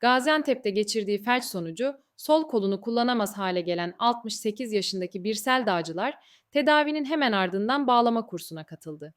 Gaziantep'te geçirdiği felç sonucu sol kolunu kullanamaz hale gelen 68 yaşındaki Birsel Dağcılar tedavinin hemen ardından bağlama kursuna katıldı.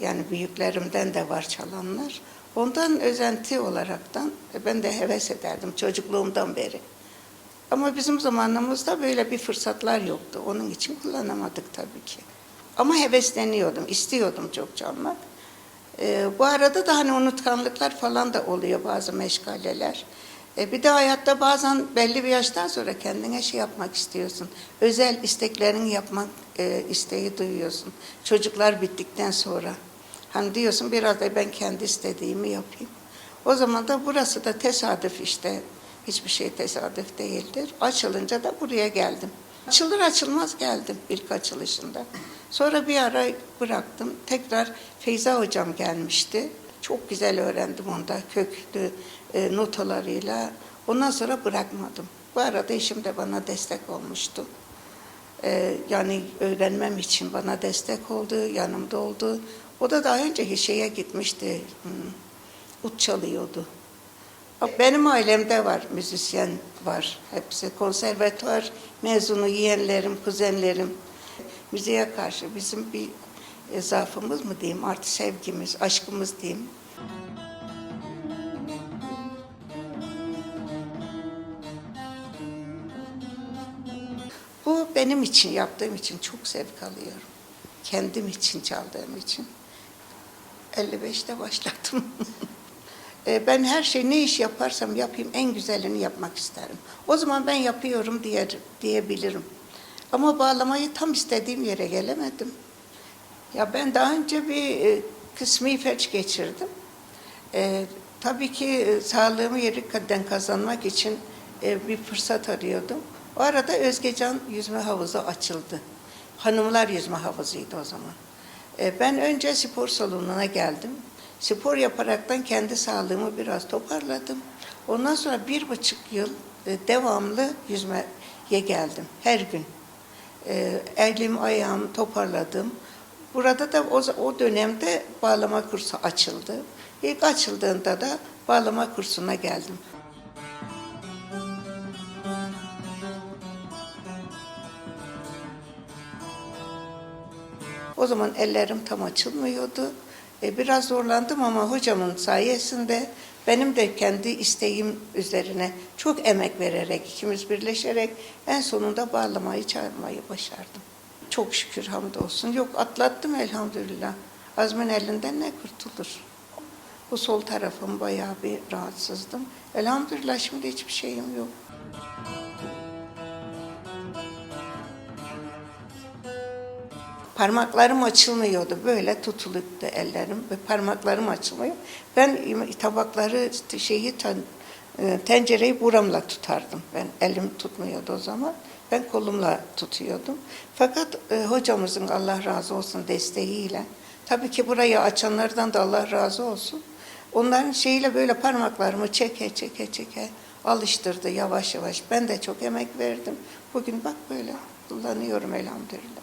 Yani büyüklerimden de var çalanlar. Ondan özenti olaraktan ben de heves ederdim çocukluğumdan beri. Ama bizim zamanımızda böyle bir fırsatlar yoktu. Onun için kullanamadık tabii ki. Ama hevesleniyordum, istiyordum çok çalmak. Ee, bu arada da hani unutkanlıklar falan da oluyor bazı meşgaleler. Ee, bir de hayatta bazen belli bir yaştan sonra kendine şey yapmak istiyorsun. Özel isteklerini yapmak e, isteği duyuyorsun. Çocuklar bittikten sonra. Hani diyorsun biraz da ben kendi istediğimi yapayım. O zaman da burası da tesadüf işte. Hiçbir şey tesadüf değildir. Açılınca da buraya geldim. Açılır açılmaz geldim ilk açılışında. Sonra bir ara bıraktım. Tekrar Feyza hocam gelmişti. Çok güzel öğrendim onda köklü e, notalarıyla. Ondan sonra bırakmadım. Bu arada eşim de bana destek olmuştu. Ee, yani öğrenmem için bana destek oldu, yanımda oldu. O da daha önce şeye gitmişti, hmm, ut çalıyordu. Benim ailemde var, müzisyen var. Hepsi konservatuvar mezunu yeğenlerim, kuzenlerim. Müziğe karşı bizim bir e, zaafımız mı diyeyim, artı sevgimiz, aşkımız diyeyim. Bu benim için yaptığım için çok zevk alıyorum. Kendim için çaldığım için. 55'te başladım. E, ben her şey ne iş yaparsam yapayım en güzelini yapmak isterim. O zaman ben yapıyorum diye, diyebilirim. Ama bağlamayı tam istediğim yere gelemedim. Ya ben daha önce bir e, kısmi felç geçirdim. E, tabii ki e, sağlığımı yerikten kazanmak için e, bir fırsat arıyordum. O arada Özgecan yüzme havuzu açıldı. Hanımlar yüzme havuzuydu o zaman. E, ben önce spor salonuna geldim. Spor yaparaktan kendi sağlığımı biraz toparladım. Ondan sonra bir buçuk yıl e, devamlı yüzmeye geldim her gün. E, elim ayağım toparladım. Burada da o, o dönemde bağlama kursu açıldı. İlk açıldığında da bağlama kursuna geldim. O zaman ellerim tam açılmıyordu. E, biraz zorlandım ama hocamın sayesinde benim de kendi isteğim üzerine çok emek vererek, ikimiz birleşerek en sonunda bağlamayı çağırmayı başardım. Çok şükür hamdolsun. Yok atlattım elhamdülillah. Azmin elinden ne kurtulur? Bu sol tarafım bayağı bir rahatsızdım. Elhamdülillah şimdi hiçbir şeyim yok. Parmaklarım açılmıyordu. Böyle tutuluktu ellerim ve parmaklarım açılmıyor. Ben tabakları, şeyi, e, tencereyi buramla tutardım. Ben elim tutmuyordu o zaman. Ben kolumla tutuyordum. Fakat e, hocamızın Allah razı olsun desteğiyle, tabii ki burayı açanlardan da Allah razı olsun. Onların şeyiyle böyle parmaklarımı çeke çeke çeke alıştırdı yavaş yavaş. Ben de çok emek verdim. Bugün bak böyle kullanıyorum elhamdülillah.